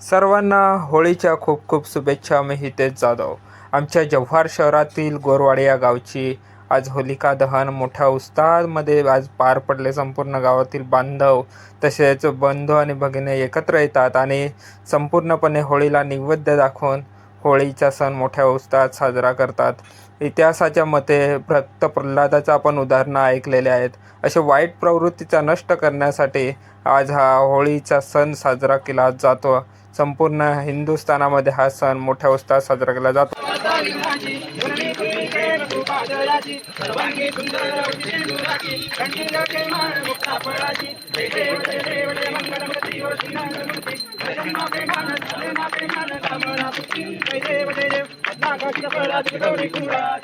सर्वांना होळीच्या खूप खूप शुभेच्छा. मी हितेश जाधव. आमच्या जव्हार शहरातील गोरवाडे या गावची आज होलिका दहन. मोठ्या उत्साहामध्ये आज पार पडले संपूर्ण गावातील बांधव. तसेच बंधू आणि भगिनी एकत्र येतात आणि संपूर्णपणे होळीला नैवेद्य दाखवून होळीचा सण मोठ्या उत्साहात साजरा करतात. इतिहासाच्या मते भक्त प्रल्हादाचं आपण उदाहरणं ऐकलेले आहेत. असे वाईट प्रवृत्तीचा नष्ट करण्यासाठी आज हा होळीचा सण साजरा केला जातो. संपूर्ण हिंदुस्थानामध्ये हा सण मोठ्या उत्साहात साजरा केला जातो. वादळाची सर्वांगी सुंदर दुराची थंडी जाते मान मुक्ता फळाची. देवडे देवडे मंगलमती व सुंदर मूर्ती प्रेमान प्रेमान कामना देव देव.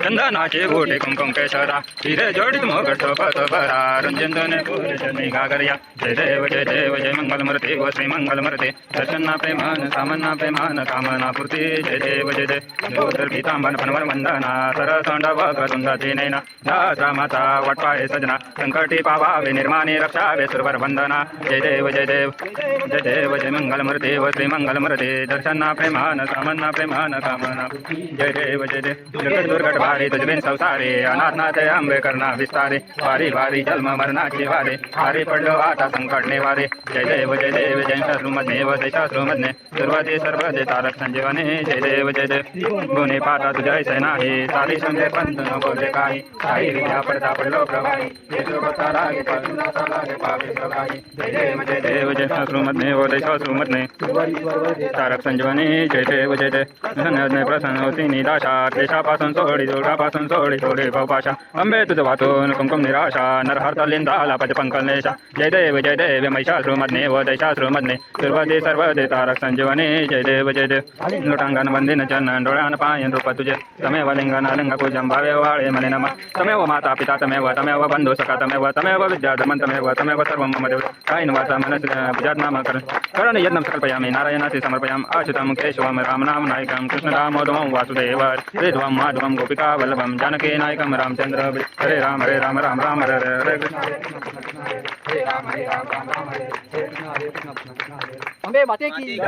चंदनाचे गोटे कुंकुम केसरा हिरे जोडित मोगट पत भरा रंजन पूजने गागरिया जय देव जय देव जय मंगल मरते व श्री मंगल मरते दर्शना प्रेमान सामना प्रेमान कामना पूर्ती। जय देव जय जय जोतर पीतांबन फनवर वंदना सरसंड वक्र सुंदती नैना दासा माता वटपाळे सजना संकटी पावावे निर्माणे रक्षावे सुरवर वंदना जय देव जय देव। जय देव जय मंगल मरते व श्री मंगल मरते दर्शना प्रेमान सामना प्रेमान कामना जय देव जय। देव दुर्गट दुर्गट भारी तुझबिन संसारे अनाथनाथ आंबे करना विस्तारे। वारी वारी जन्म मरणाची वारे वारे पडलो आता संकटने वारे। जय देव जय देव जय शास्त्रुमध्ये व जय शास्त्रुमध्ये सर्वते सर्व दे तारक संजीवने जय देव जय। देव गुणे पाता तुझ्या ऐसे नाही सारी संजय पंत न बोले काही काही विद्या पडता पडलो प्रवाही येतो बसा लागे पावित्रा लागे पावित्रा लागे जय देव जय देव जय शास्त्रुमध्ये व जय शास्त्रुमध्ये तारक संजीवने जय देव जय। देव धन्य प्रसन्न होती दाशा क्लेशापासून सोडी दुर्गापासून सोडी सोडे भाऊपाशा अंबे तुझं वाचून कुमकुम निराशा नरहर लिंदाला पद पंकलेशा जय देव जय देव महिषासृमधने व दैशासृमधने सर्वदे सर्वदे तारक संजीवने जय देव जय देव। लोटांगण वंदिन चन्न डोळ्यान पायन रूप तुझे। तमेव लिंगन अलिंग पूजन भावे वाळे मने नम। तमेव माता पिता तमेव तमेव बंधु सखा तमेव तमेव विद्या धर्मं तमेव तमेव सर्व मम देव। कायन वाचा मनस भुजात करण। करण यज्ञ सकल्पयामि नारायणासि समर्पयाम। अच्युतं केशवं रामनाम नायकं कृष्णदामोदमं वासुदेव हृध्वं माधवं गोपिका वल्लभं जानकी नायकं रामचंद्र हरे राम हरे राम राम राम हरे हरे हरे कृष्ण अबे बातें की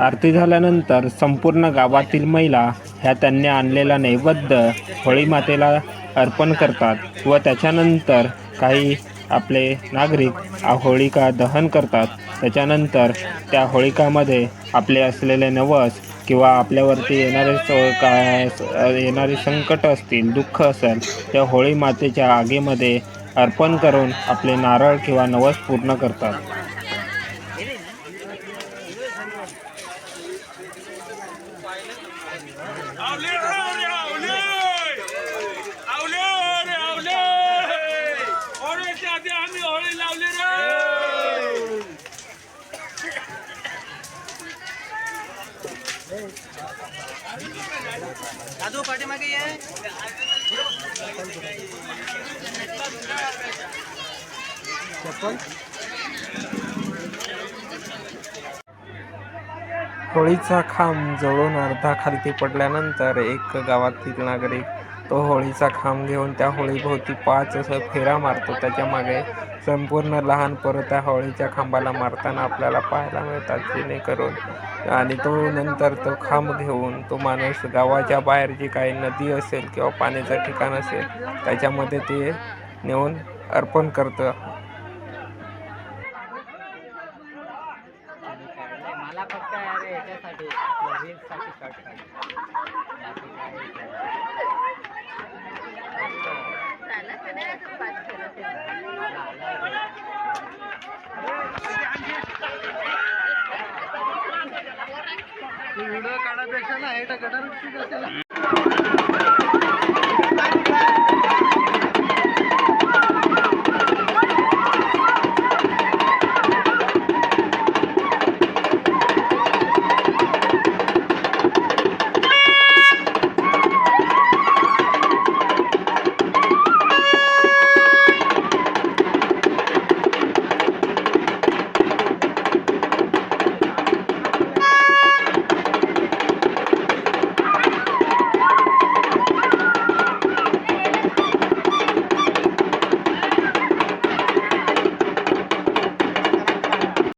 आरती झाल्यानंतर संपूर्ण गावातील महिला ह्या त्यांनी आणलेला नैवेद्य होळी मातेला अर्पण करतात व त्याच्यानंतर काही आपले नागरिक होळिका दहन करतात. त्याच्यानंतर त्या होळिकामध्ये आपले असलेले नवस किंवा आपल्यावरती येणारे काय येणारे संकट असतील दुःख असेल त्या होळी मातेच्या आगीमध्ये अर्पण करून आपले नारळ किंवा नवस पूर्ण करतात. दादू पाठीमागे ये. होळीचा खांब जळून अर्धा खालती पडल्यानंतर एक गावातील नागरिक तो होळीचा खांब घेऊन त्या होळीभोवती पाच असं फेरा मारतो. त्याच्यामागे संपूर्ण लहान पोरं त्या होळीच्या खांबाला मारताना आपल्याला पाहायला मिळतात जेणेकरून आणि तो नंतर तो खांब घेऊन तो माणूस गावाच्या बाहेर जी काही नदी असेल किंवा पाण्याचं ठिकाण असेल त्याच्यामध्ये ते नेऊन अर्पण करतं. अरे याच्यासाठी रील्ससाठी शॉर्ट काढ. व्हिडिओ काढापेक्षा ना हे गटार